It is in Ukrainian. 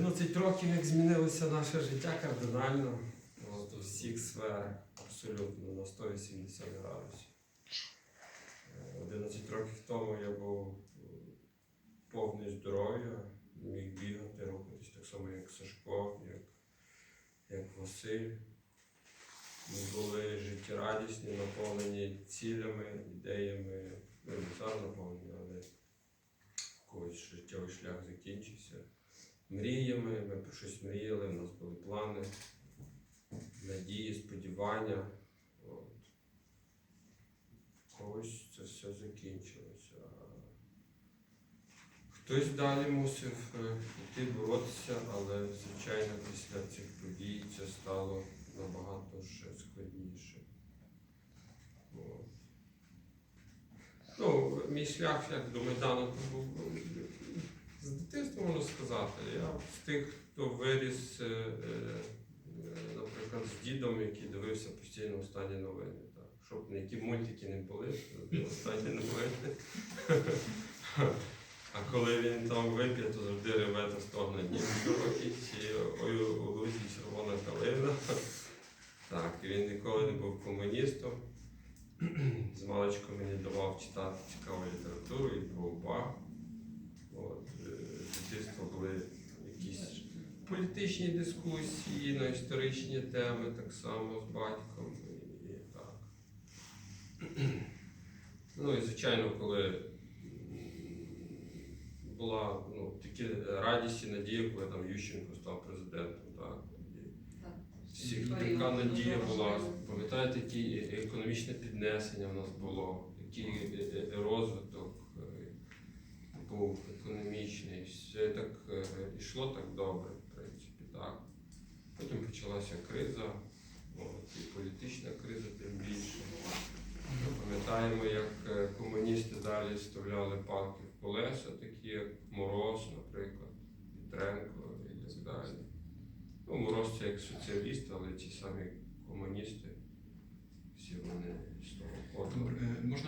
11 років, як змінилося наше життя кардинально. От, у всіх сферах абсолютно на 180 градусів. Е, 11 років тому я був е, повний здоров'я, міг бігати, рухатись так само, як Сашко, як, як Василь. Ми були життєрадісні, наповнені цілями, ідеями. Ну, не зараз наповнені, але когось життєвий шлях закінчився. Мріями, ми про щось мріяли, у нас були плани, надії, сподівання. От. Когось це все закінчилося. Хтось далі мусив е, йти боротися, але, звичайно, після цих подій це стало набагато ще складніше. От. Ну, мій шлях, шлях до Майдану був ну, з дитинства можна сказати. Я з тих, хто виріс, е, е, наприклад, з дідом, який дивився постійно останні новини. Так. Щоб які мультики не були, останні новини. А коли він там вип'є, то завжди реве та стогне дні широкі, чи ой у лузі червона калина. Так, він ніколи не був комуністом. З маличку мені давав читати цікаву літературу і був баг. От, е, з дитинства були якісь політичні дискусії на історичні теми, так само з батьком. І, так. Ну і звичайно, коли була ну, такі радість і надія, коли там Ющенко став президентом. Так. Всіх така надія була. Пам'ятаєте, які економічне піднесення в нас було, який е, е, розвиток е, був економічний. Все так йшло так добре. Потім почалася криза, от, і політична криза тим більше. Ми пам'ятаємо, як е, комуністи далі вставляли палки в колеса, такі як Мороз, наприклад, Петренко і так далі. Ну, Мороз це як соціаліст, але ті самі комуністи, всі вони з того коду. е, можна